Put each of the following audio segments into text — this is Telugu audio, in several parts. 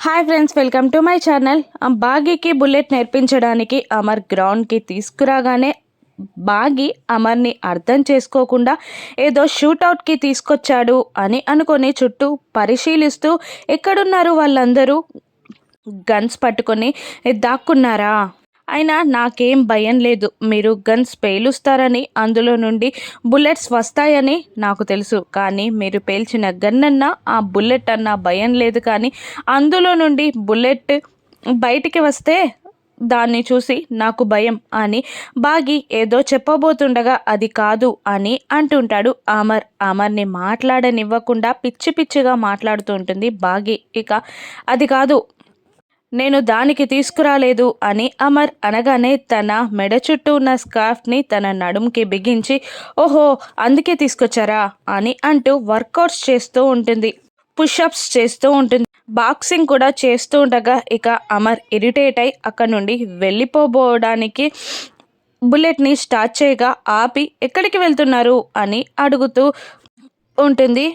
Hi friends welcome to my channel బాగీకి bullet నేర్పించడానికి అమర్ గ్రౌండ్కి తీసుకురాగానే బాగి అమర్ని అర్థం చేసుకోకుండా ఏదో షూటౌట్కి తీసుకొచ్చాడు అని అనుకొని చుట్టూ పరిశీలిస్తూ ఎక్కడున్నారు వాళ్ళందరూ? గన్స్ పట్టుకొని దాక్కున్నారా? అయినా నాకేం భయం లేదు. మీరు గన్స్ పేలుస్తారని అందులో నుండి బుల్లెట్స్ వస్తాయని నాకు తెలుసు. కానీ మీరు పేల్చిన గన్ అన్నా ఆ బుల్లెట్ అన్న భయం లేదు కానీ అందులో నుండి బుల్లెట్ బయటికి వస్తే దాన్ని చూసి నాకు భయం అని బాగి ఏదో చెప్పబోతుండగా అది కాదు అని అంటుంటాడు అమర్. అమర్ని మాట్లాడనివ్వకుండా పిచ్చి పిచ్చిగా మాట్లాడుతూ ఉంటుంది బాగి. ఇక అది కాదు నేను దానికి తీసుకురాలేదు అని అమర్ అనగానే తన మెడ చుట్టూ ఉన్న స్కార్ఫ్ని తన నడుముకి బిగించి ఓహో అందుకే తీసుకొచ్చారా? అని అంటూ వర్కౌట్స్ చేస్తూ ఉంటుంది పుషప్స్ చేస్తూ ఉంటుంది. బాక్సింగ్ కూడా చేస్తూ ఉండగా ఇక అమర్ ఇరిటేట్ అయి అక్కడ నుండి వెళ్ళిపోబోవడానికి బుల్లెట్ని స్టార్ట్ చేయగా ఆపి ఎక్కడికి వెళ్తున్నారు? అని అడుగుతూ ఉంటుంది.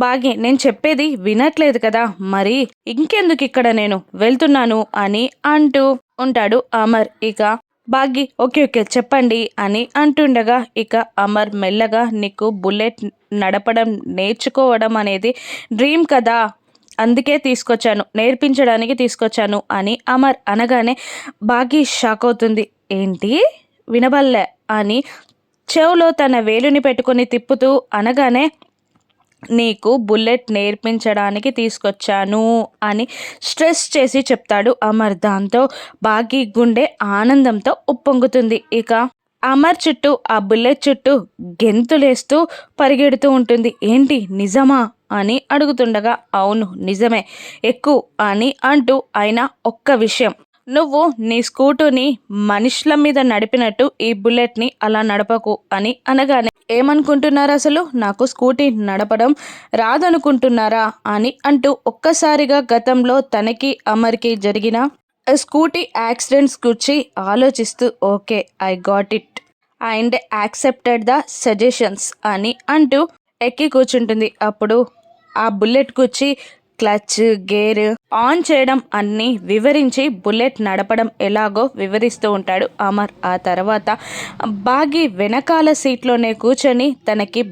బాగి నేను చెప్పేది వినట్లేదు కదా మరి ఇంకెందుకు ఇక్కడ నేను వెళ్తున్నాను అని అంటూ ఉంటాడు అమర్. ఇక బాగి ఓకే ఓకే చెప్పండి అని అంటుండగా ఇక అమర్ మెల్లగా నీకు బుల్లెట్ నడపడం నేర్చుకోవడం అనేది డ్రీమ్ కదా అందుకే తీసుకొచ్చాను నేర్పించడానికి తీసుకొచ్చాను అని అమర్ అనగానే బాగి షాక్ అవుతుంది. ఏంటి? వినబల్లే అని చెవులో తన వేలుని పెట్టుకొని తిప్పుతూ అనగానే నీకు బుల్లెట్ నేర్పించడానికి తీసుకొచ్చాను అని స్ట్రెస్ చేసి చెప్తాడు అమర్. దాంతో బాగి గుండె ఆనందంతో ఉప్పొంగుతుంది. ఇక అమర్ చుట్టూ ఆ బుల్లెట్ చుట్టూ గెంతులేస్తూ పరిగెడుతూ ఉంటుంది. ఏంటి? నిజమా? అని అడుగుతుండగా అవును నిజమే. ఎక్కువ అని అంటూ ఆయన ఒక్క విషయం. నువ్వు నీ స్కూటుని మనుషుల మీద నడిపినట్టు ఈ బుల్లెట్ని అలా నడపకు అని అనగానే ఏమనుకుంటున్నారు అసలు? నాకు స్కూటీ నడపడం రాదనుకుంటున్నారా? అని అంటూ ఒక్కసారిగా గతంలో తనకి అమర్కి జరిగిన స్కూటీ యాక్సిడెంట్స్ గురించి ఆలోచిస్తూ okay I got it and accepted the suggestions అని అంటూ ఎక్కి కూర్చుంటుంది. అప్పుడు ఆ బుల్లెట్ కూర్చి క్లచ్ గేర్ ఆన్ చేయడం అన్ని వివరించి బుల్లెట్ నడపడం ఎలాగో వివరిస్తూ ఉంటాడు అమర్. ఆ తర్వాత బాగి వెనకాల సీట్లోనే కూర్చొని తనకి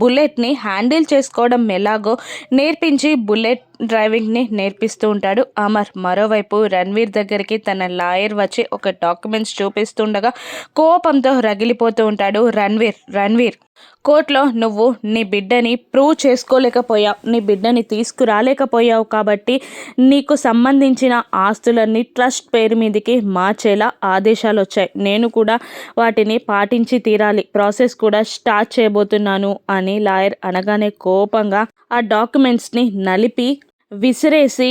బుల్లెట్ని హ్యాండిల్ చేసుకోవడం ఎలాగో నేర్పించి బుల్లెట్ డ్రైవింగ్ని నేర్పిస్తూ ఉంటాడు. అమర్ మరోవైపు రణ్వీర్ దగ్గరికి తన లాయర్ వచ్చి ఒక డాక్యుమెంట్స్ చూపిస్తుండగా కోపంతో రగిలిపోతూ ఉంటాడు రణ్వీర్. రణ్వీర్ కోర్టులో నువ్వు నీ బిడ్డని ప్రూవ్ చేసుకోలేకపోయావు. నీ బిడ్డని తీసుకురాలేకపోయావు కాబట్టి నీకు సంబంధించిన ఆస్తులన్నీ ట్రస్ట్ పేరు మీదకి మార్చేలా ఆదేశాలు వచ్చాయి. నేను కూడా వాటిని పాటించి తీరాలి. ప్రాసెస్ కూడా స్టార్ట్ చేయబోతున్నాను అని లాయర్ అనగానే కోపంగా ఆ డాక్యుమెంట్స్ని నలిపి విసిరేసి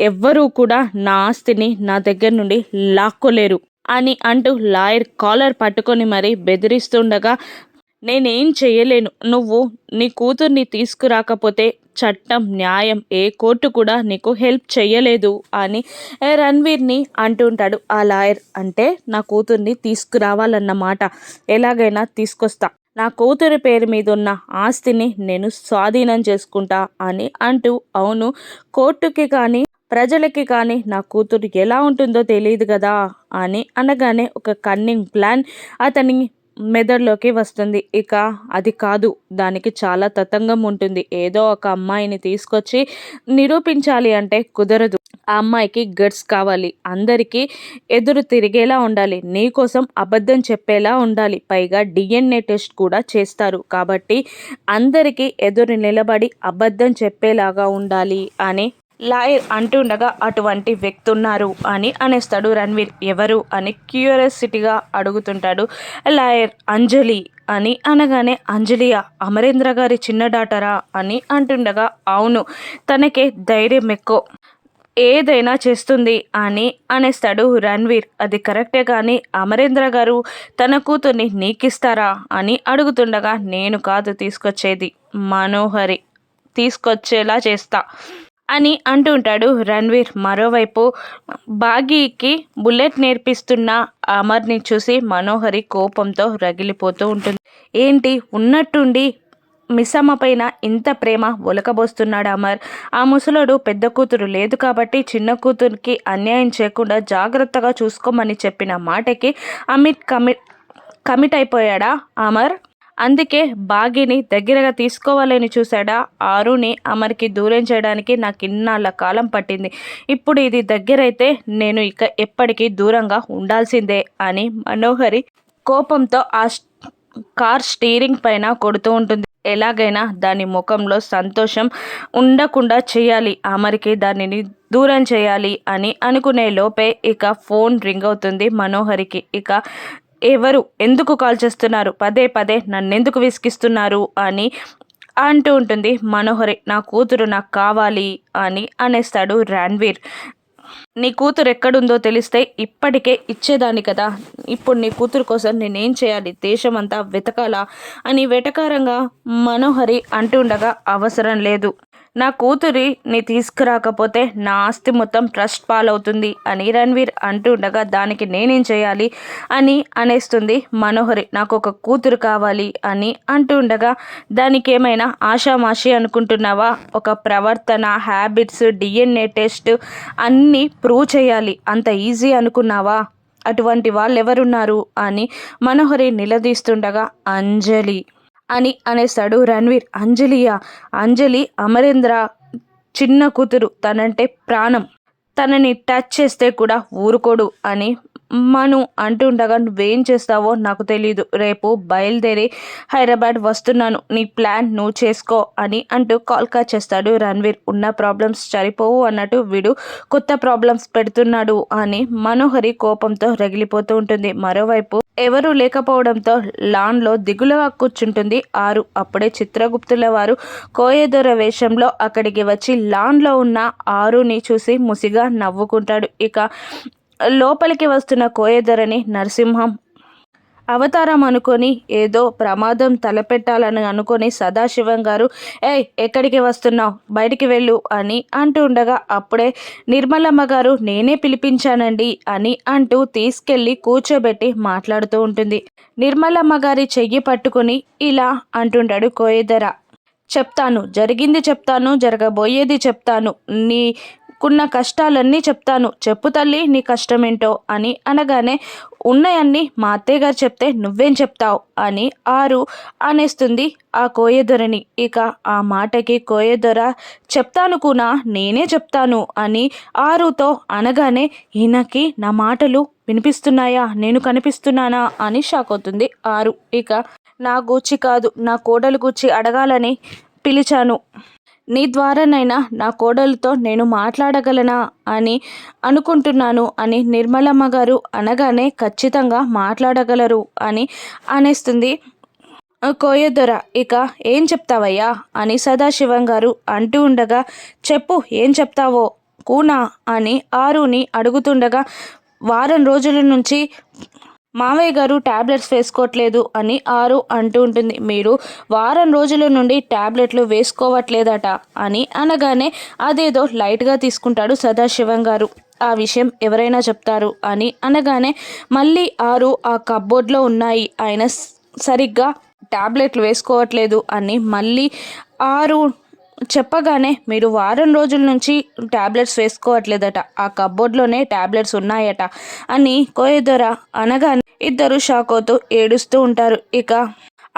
ఎవ్వరూ కూడా నా ఆస్తిని నా దగ్గర నుండి లాక్కోలేరు అని అంటూ లాయర్ కాలర్ పట్టుకొని మరీ బెదిరిస్తుండగా నేనేం చేయలేను. నువ్వు నీ కూతుర్ని తీసుకురాకపోతే చట్టం న్యాయం ఏ కోర్టు కూడా నీకు హెల్ప్ చేయలేదు అని రణ్వీర్ని అంటుంటాడు ఆ లాయర్. అంటే నా కూతుర్ని తీసుకురావాలన్నమాట. ఎలాగైనా తీసుకొస్తా. నా కూతురి పేరు మీద ఉన్న ఆస్తిని నేను స్వాధీనం చేసుకుంటా అని అంటూ అవును కోర్టుకి కానీ ప్రజలకి కానీ నా కూతురు ఎలా ఉంటుందో తెలియదు కదా అని అనగానే ఒక కన్నింగ్ ప్లాన్ అతని మెదడులోకి వస్తుంది. ఇక అది కాదు దానికి చాలా తతంగం ఉంటుంది. ఏదో ఒక అమ్మాయిని తీసుకొచ్చి నిరూపించాలి అంటే కుదరదు. ఆ అమ్మాయికి గట్స్ కావాలి. అందరికీ ఎదురు తిరిగేలా ఉండాలి. నీకోసం అబద్ధం చెప్పేలా ఉండాలి. పైగా డిఎన్ఏ టెస్ట్ కూడా చేస్తారు. కాబట్టి అందరికీ ఎదురు నిలబడి అబద్ధం చెప్పేలాగా ఉండాలి అని లాయర్ అంటుండగా అటువంటి వ్యక్తి ఉన్నారు అని అనేస్తాడు రణ్వీర్. ఎవరు అని క్యూరియాసిటీగా అడుగుతుంటాడు లాయర్ అంజలి అని అనగానే అంజలియా అమరేంద్ర గారి చిన్న డాటరా? అని అంటుండగా అవును తనకే ధైర్యం ఎక్కువ. ఏదైనా చేస్తుంది అని అనేస్తాడు రణ్వీర్. అది కరెక్టే కానీ అమరేంద్ర గారు తన కూతుర్ని నీకిస్తారా అని అడుగుతుండగా నేను కాదు తీసుకొచ్చేది మనోహరి. తీసుకొచ్చేలా చేస్తా అని అంటుంటాడు రణ్వీర్. మరోవైపు బాగీకి బుల్లెట్ నేర్పిస్తున్న అమర్ని చూసి మనోహరి కోపంతో రగిలిపోతూ ఉంటుంది. ఏంటి? ఉన్నట్టుండి మిస్సమ్మ పైన ఇంత ప్రేమ ఒలకబోస్తున్నాడు అమర్. ఆ ముసలోడు పెద్ద కూతురు లేదు కాబట్టి చిన్న కూతురికి అన్యాయం చేయకుండా జాగ్రత్తగా చూసుకోమని చెప్పిన మాటకి అమిత్ కమిట్ కమిట్ అయిపోయాడా అమర్? అందుకే బాగిని దగ్గరగా తీసుకోవాలని చూశాడా ఆరుని అమర్కి దూరం చేయడానికి నాకు ఇన్నాళ్ళ కాలం పట్టింది. ఇప్పుడు ఇది దగ్గరైతే నేను ఇక ఎప్పటికీ దూరంగా ఉండాల్సిందే అని మనోహరి కోపంతో ఆ కార్ స్టీరింగ్ పైన కొడుతూ ఉంటుంది. ఎలాగైనా దాని ముఖంలో సంతోషం ఉండకుండా చేయాలి. అమరికి దానిని దూరం చేయాలి అని అనుకునే లోపే ఇక ఫోన్ రింగ్ అవుతుంది మనోహరికి. ఇక ఎవరు ఎందుకు కాల్ చేస్తున్నారు? పదే పదే నన్నెందుకు విసిగిస్తున్నారు? అని అంటూ ఉంటుంది మనోహరి. నా కూతురు నాకు కావాలి అని అనేస్తాడు రణ్వీర్. నీ కూతురు ఎక్కడుందో తెలిస్తే ఇప్పటికే ఇచ్చేదాన్ని కదా. ఇప్పుడు నీ కూతురు కోసం నేనేం చేయాలి? దేశమంతా వెతకాలా? అని వెటకారంగా మనోహరి అంటుండగా అవసరం లేదు. నా కూతురి నీ తీసుకురాకపోతే నా ఆస్తి మొత్తం ట్రస్ట్ పాలవుతుంది అని రణ్వీర్ అంటుండగా దానికి నేనేం చేయాలి అని అనేస్తుంది మనోహరి. నాకు ఒక కూతురు కావాలి అని అంటుండగా దానికి ఏమైనా ఆషామాషి అనుకుంటున్నావా? ఒక ప్రవర్తన హ్యాబిట్స్ డిఎన్ఏ టెస్ట్ అన్నీ ప్రూవ్ చేయాలి. అంత ఈజీ అనుకున్నావా? అటువంటి వాళ్ళు ఎవరున్నారు అని మనోహరి నిలదీస్తుండగా అంజలి. అని అనేస్తాడు రణ్వీర్. అంజలియా అంజలి అమరేంద్ర చిన్న కూతురు తనంటే ప్రాణం. తనని టచ్ చేస్తే కూడా ఊరుకోడు అని మను అంటుండగా నువ్వేం చేస్తావో నాకు తెలియదు రేపు బయలుదేరి హైదరాబాద్ వస్తున్నాను. నీ ప్లాన్ నువ్వు చేసుకో అని అంటూ కాల్ కా చేస్తాడు రణ్వీర్. ఉన్న ప్రాబ్లమ్స్ సరిపోవు అన్నట్టు వీడు కొత్త ప్రాబ్లమ్స్ పెడుతున్నాడు అని మనోహరి కోపంతో రగిలిపోతూ ఉంటుంది. మరోవైపు ఎవరూ లేకపోవడంతో లాన్లో దిగులుగా కూర్చుంటుంది ఆరు. అప్పుడే చిత్రగుప్తుల వారు కోయదొర వేషంలో అక్కడికి వచ్చి లాన్లో ఉన్న ఆరుని చూసి ముసిగా నవ్వుకుంటాడు. ఇక లోపలికి వస్తున్న కోయదొరని నరసింహం అవతారం అనుకొని ఏదో ప్రమాదం తలపెట్టాలని అనుకొని సదాశివం గారు ఏయ్ ఎక్కడికి వస్తున్నావు? బయటికి వెళ్ళు అని అంటూ ఉండగా అప్పుడే నిర్మలమ్మ గారు నేనే పిలిపించానండి అని అంటూ తీసుకెళ్ళి కూర్చోబెట్టి మాట్లాడుతూ ఉంటుంది. నిర్మలమ్మ గారి చెయ్యి పట్టుకుని ఇలా అంటుంటాడు కోయధర చెప్తాను జరిగింది చెప్తాను జరగబోయేది చెప్తాను. నీ కున్న కష్టాలన్నీ చెప్తాను. చెప్పు తల్లి నీ కష్టమేంటో అని అనగానే ఉన్నాయన్నీ మా అత్తయ్య గారు చెప్తే నువ్వేం చెప్తావు? అని ఆరు అనేస్తుంది ఆ కోయదొరని ఇక ఆ మాటకి కోయదొర చెప్తాను కూనా నేనే చెప్తాను అని ఆరుతో అనగానే ఈయనకి నా మాటలు వినిపిస్తున్నాయా? నేను కనిపిస్తున్నానా? అని షాక్ అవుతుంది ఆరు. ఇక నా గూచి కాదు నా కోడలు గూచి అడగాలని పిలిచాను. నీ ద్వారానైనా నా కోడలతో నేను మాట్లాడగలనా అని అనుకుంటున్నాను అని నిర్మలమ్మ గారు అనగానే ఖచ్చితంగా మాట్లాడగలరు అని అనేస్తుంది. కోయదొర ఇక ఏం చెప్తావయ్యా? అని సదాశివం గారు అంటూ ఉండగా చెప్పు ఏం చెప్తావో? కూనా? అని ఆరుని అడుగుతుండగా వారం రోజుల నుంచి మావయ్య గారు ట్యాబ్లెట్స్ వేసుకోవట్లేదు అని ఆరు అంటూ ఉంటుంది. మీరు వారం రోజుల నుండి ట్యాబ్లెట్లు వేసుకోవట్లేదట అని అనగానే అదేదో లైట్గా తీసుకుంటాడు సదాశివం గారు. ఆ విషయం ఎవరైనా చెప్తారు అని అనగానే మళ్ళీ ఆరు ఆ కబ్బోర్డ్లో ఉన్నాయి. ఆయన సరిగ్గా ట్యాబ్లెట్లు వేసుకోవట్లేదు అని మళ్ళీ ఆరు చెప్పగానే మీరు వారం రోజుల నుంచి ట్యాబ్లెట్స్ వేసుకోవట్లేదట. ఆ కబ్బోర్డ్లోనే ట్యాబ్లెట్స్ ఉన్నాయట అని కోయదొర అనగానే ఇద్దరు షాక్ అవుతూ ఏడుస్తూ ఉంటారు. ఇక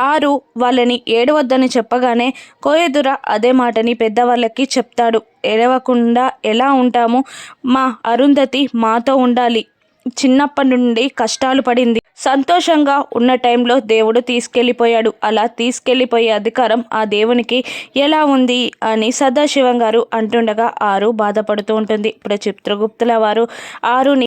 ఆరు వాళ్ళని ఏడవద్దని చెప్పగానే కోయదుర అదే మాటని పెద్దవాళ్ళకి చెప్తాడు. ఏడవకుండా ఎలా ఉంటాము? మా అరుంధతి మాతో ఉండాలి. చిన్నప్పటి నుండి కష్టాలు పడింది. సంతోషంగా ఉన్న టైంలో దేవుడు తీసుకెళ్ళిపోయాడు. అలా తీసుకెళ్ళిపోయే అధికారం ఆ దేవునికి ఎలా ఉంది అని సదాశివం గారు అంటుండగా ఆరు బాధపడుతూ ఉంటుంది. ఇప్పుడు చిత్రగుప్తుల వారు ఆరుని